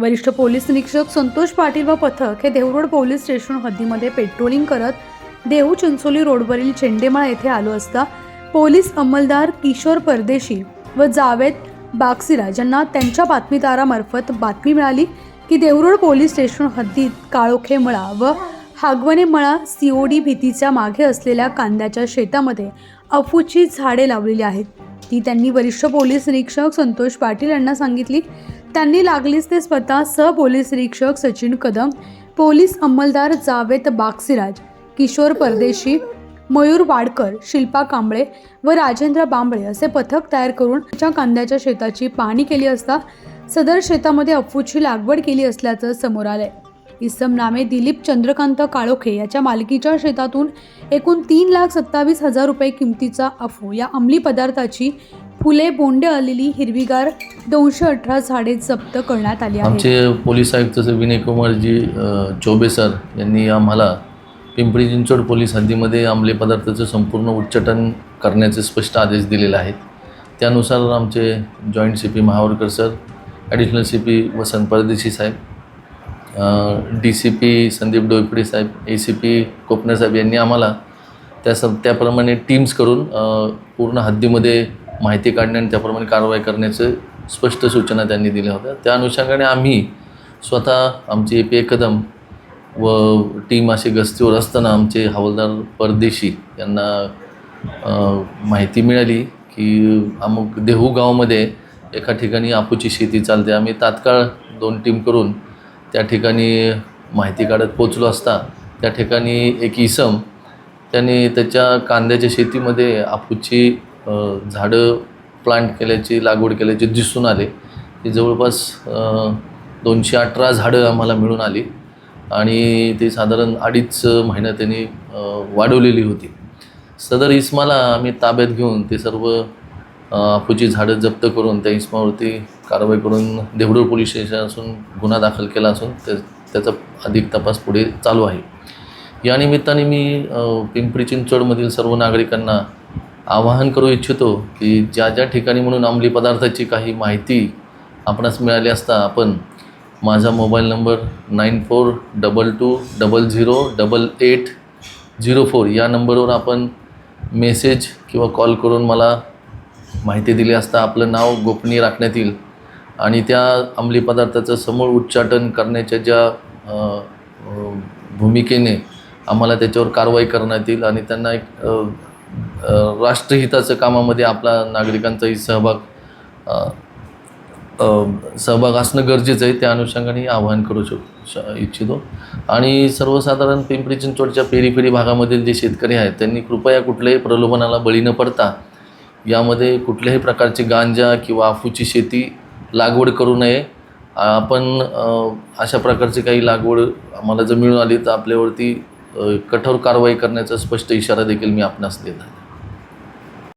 वरिष्ठ पोलीस निरीक्षक संतोष पाटील व पथक हे देवरोड पोलीस स्टेशन हद्दीमध्ये पेट्रोलिंग करत देहू चिंचोली रोडवरील चेंडेमाळा येथे आलो असता पोलीस अंमलदार किशोर परदेशी व जावेद बागसिराज यांना त्यांच्या बातमीदारामार्फत बातमी मिळाली की देवरोड पोलीस स्टेशन हद्दीत काळोखे मळा व हागवणे मळा सीओडी भीतीच्या मागे असलेल्या कांद्याच्या शेतामध्ये अफूची झाडे लावलेली आहेत. ती त्यांनी वरिष्ठ पोलीस निरीक्षक संतोष पाटील यांना सांगितली त्यांनी लागलीच ते स्वतः सहपोलीस निरीक्षक सचिन कदम पोलीस अंमलदार जावेद बागसिराज किशोर परदेशी मयूर वाडकर शिल्पा कांबळे व राजेंद्र बांबळे असे पथक तयार करून त्या कांद्याच्या शेताची पाहणी केली असता सदर शेतामध्ये अफूची लागवड केली असल्याचं समोर आलंय. इसम नामे दिलीप चंद्रकांत काळोखे याच्या मालकीच्या शेतातून एकूण तीन लाख सत्तावीस हजार रुपये किमतीचा अफू. या अंमली पदार्थाची फुले बोंडे आलेली हिरवीगार दोनशे अठरा झाडे जप्त करण्यात आली आहेत. आमचे पोलीस आयुक्त सर विनय कुमारजी अ, चौबे सर यांनी आम्हाला पिंपरी चिंचवड पोलीस हद्दीमध्ये अंमली पदार्थाचं संपूर्ण उच्चाटन करण्याचे स्पष्ट आदेश दिलेले आहेत. त्यानुसार आमचे joint C P Mahavarkar sir additional C P Vasant Pardeshi Saheb D C P Sandeep Doiphode Saheb A C P Kopne साहेब यांनी आम्हाला त्या सब त्याप्रमाणे टीम्स करून पूर्ण हद्दीमध्ये माहिती काढणे आणि त्याप्रमाणे कारवाई करण्याचं स्पष्ट सूचना त्यांनी दिल्या होत्या. त्या अनुषंगाने आम्ही स्वतः आमची ए पी ए कदम व टीम अशी गस्तीवर असताना आमचे हवालदार परदेशी यांना माहिती मिळाली की अमुक देहू गावामध्ये एका ठिकाणी आपूची शेती चालते. आम्ही तात्काळ दोन टीम करून त्या ठिकाणी माहिती काढत पोचलो असता त्या ठिकाणी एक इसम त्याने त्याच्या कांद्याच्या शेतीमध्ये आपूची झाडं प्लांट केल्याची लागवड केल्याची दिसून आले. ती जवळपास दोनशे अठरा झाडं आम्हाला मिळून आली आणि ते साधारण अडीच महिना त्यांनी वाढवलेली होती. सदर इस्माला आम्ही ताब्यात घेऊन ते सर्व आपूची झाडं जप्त करून त्या इस्मावरती कारवाई करून देवडूर पोलीस स्टेशन असून गुन्हा दाखल केला असून त्या त्याचा अधिक तपास पुढे चालू आहे. या निमित्ताने मी पिंपरी चिंचवडमधील सर्व नागरिकांना आवाहन करू इच्छितो की ज्या ज्या ठिकाणी म्हणून अंमली पदार्थाची काही माहिती आपणास मिळाली असता आपण माझा mobile number nine four double two double zero double eight zero four या नंबरवर आपण मेसेज किंवा कॉल करून मला माहिती दिली असता आपलं नाव गोपनीय राखण्यात येईल. आणि त्या अंमली पदार्थाचं समूळ उच्चाटन करण्याच्या ज्या भूमिकेने आम्हाला त्याच्यावर कारवाई करण्यात येईल आणि त्यांना एक राष्ट्रहिताचं कामामध्ये आपला नागरिकांचाही सहभाग सहभाग असणं गरजेचं आहे. त्या अनुषंगाने आवाहन करू शक श इच्छितो. आणि सर्वसाधारण पिंपरी चिंचवडच्या पेरीफेरी भागामधील जे शेतकरी आहेत त्यांनी कृपया कुठल्याही प्रलोभनाला बळी न पडता यामध्ये कुठल्याही प्रकारची गांजा किंवा अफूची शेती लागवड करू नये. आपण अशा प्रकारची काही लागवड आम्हाला जर मिळून आली तर आपल्यावरती कठोर कारवाई करण्याचा स्पष्ट इशारा देखील मी आपणास देत आहे.